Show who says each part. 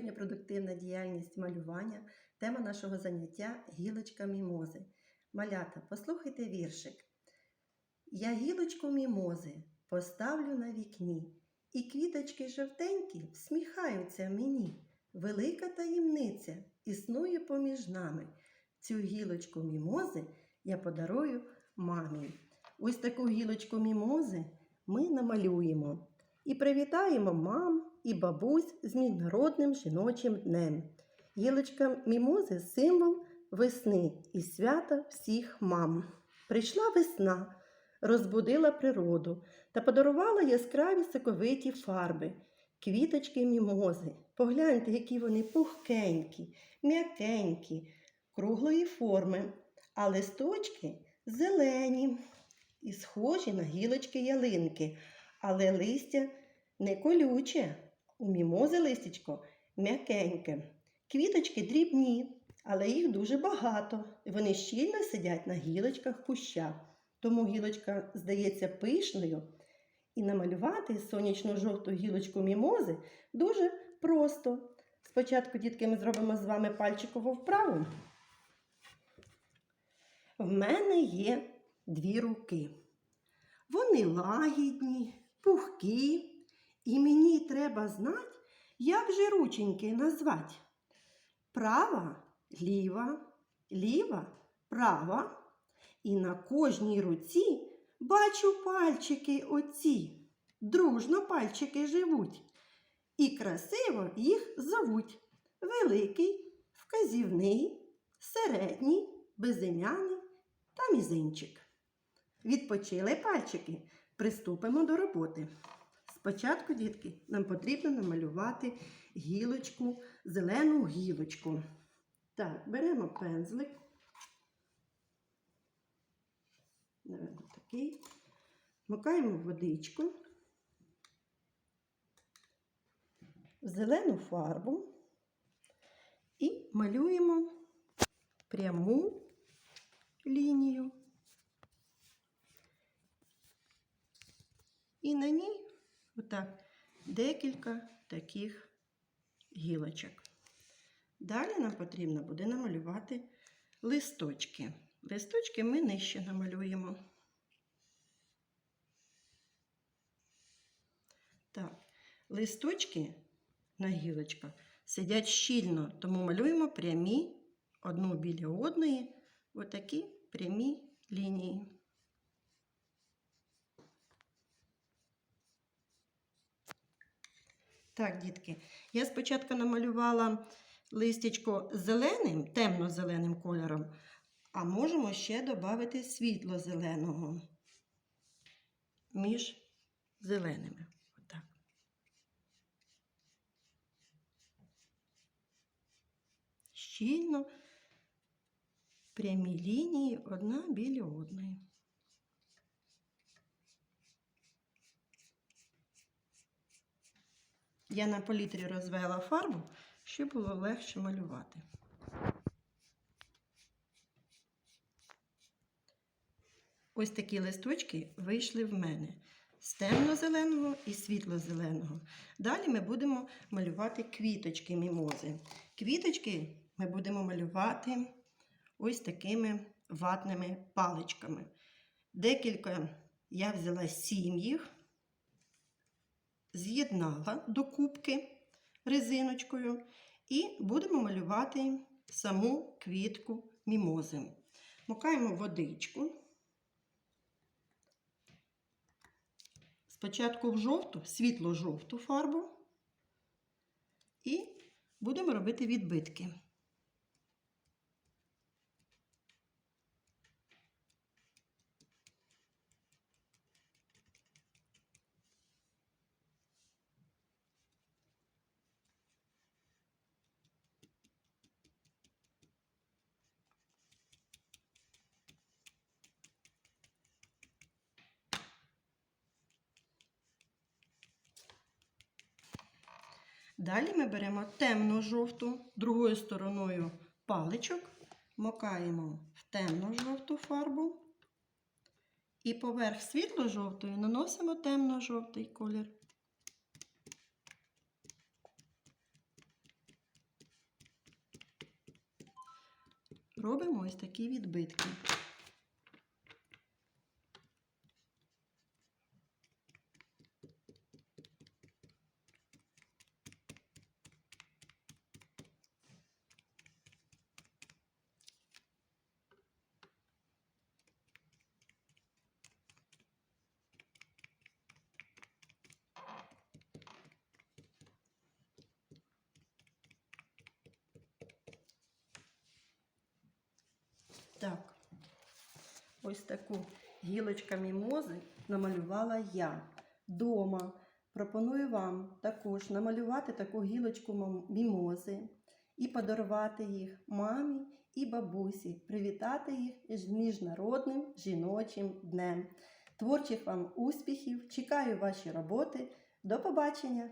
Speaker 1: сьогодні продуктивна діяльність малювання. Тема нашого заняття гілочка мімози. Малята, послухайте віршик. Я гілочку мімози поставлю на вікні, і квіточки жовтенькі всміхаються мені. Велика таємниця існує поміж нами. Цю гілочку мімози я подарую мамі. Ось таку гілочку мімози ми намалюємо і привітаємо мам і бабусь з Міжнародним жіночим днем. Гілочка мімози символ весни і свята всіх мам. Прийшла весна, розбудила природу та подарувала яскраві соковиті фарби, квіточки мімози. Погляньте, які вони пухкенькі, м'якенькі, круглої форми, а листочки зелені і схожі на гілочки ялинки, але листя не колюче. У мімози листячко м'якеньке. Квіточки дрібні, але їх дуже багато. Вони щільно сидять на гілочках куща. Тому гілочка здається пишною. І намалювати сонячно-жовту гілочку мімози дуже просто. Спочатку, дітки, ми зробимо з вами пальчикову вправу. В мене є дві руки. Вони лагідні, пухкі, і мені треба знати, як же рученьки назвати. Права, ліва, ліва, права. І на кожній руці бачу пальчики оці. Дружно пальчики живуть. І красиво їх зовуть. Великий, вказівний, середній, безім'яний та мізинчик. Відпочили пальчики, приступимо до роботи. Спочатку, дітки, нам потрібно намалювати гілочку, зелену гілочку. Так, беремо пензлик. Наверно, такий. Макаємо водичку, в зелену фарбу і малюємо пряму лінію. І на ній отак декілька таких гілочок. Далі нам потрібно буде намалювати листочки. Листочки ми нижче намалюємо. Так, листочки на гілочках сидять щільно, тому малюємо прямі одну біля одної, отакі прямі лінії. Так, дітки, я спочатку намалювала листячко зеленим, темно-зеленим кольором, а можемо ще додати світло-зеленого між зеленими. Щільно прямі лінії одна біля одної. Я на палітрі розвела фарбу, щоб було легше малювати. Ось такі листочки вийшли в мене з темно-зеленого і світло-зеленого. Далі ми будемо малювати квіточки мімози. Квіточки ми будемо малювати ось такими ватними паличками. Декілька я взяла сім їх з'єднала до кубки резиночкою і будемо малювати саму квітку мімози. Мукаємо водичку. Спочатку в жовту, світло-жовту фарбу, і будемо робити відбитки. Далі ми беремо темно-жовту, другою стороною паличок, макаємо в темно-жовту фарбу і поверх світло-жовтої наносимо темно-жовтий колір. Робимо ось такі відбитки. Так, ось таку гілочка мімози намалювала я дома. Пропоную вам також намалювати таку гілочку мімози і подарувати їх мамі і бабусі, привітати їх з Міжнародним жіночим днем. Творчих вам успіхів! Чекаю ваші роботи. До побачення!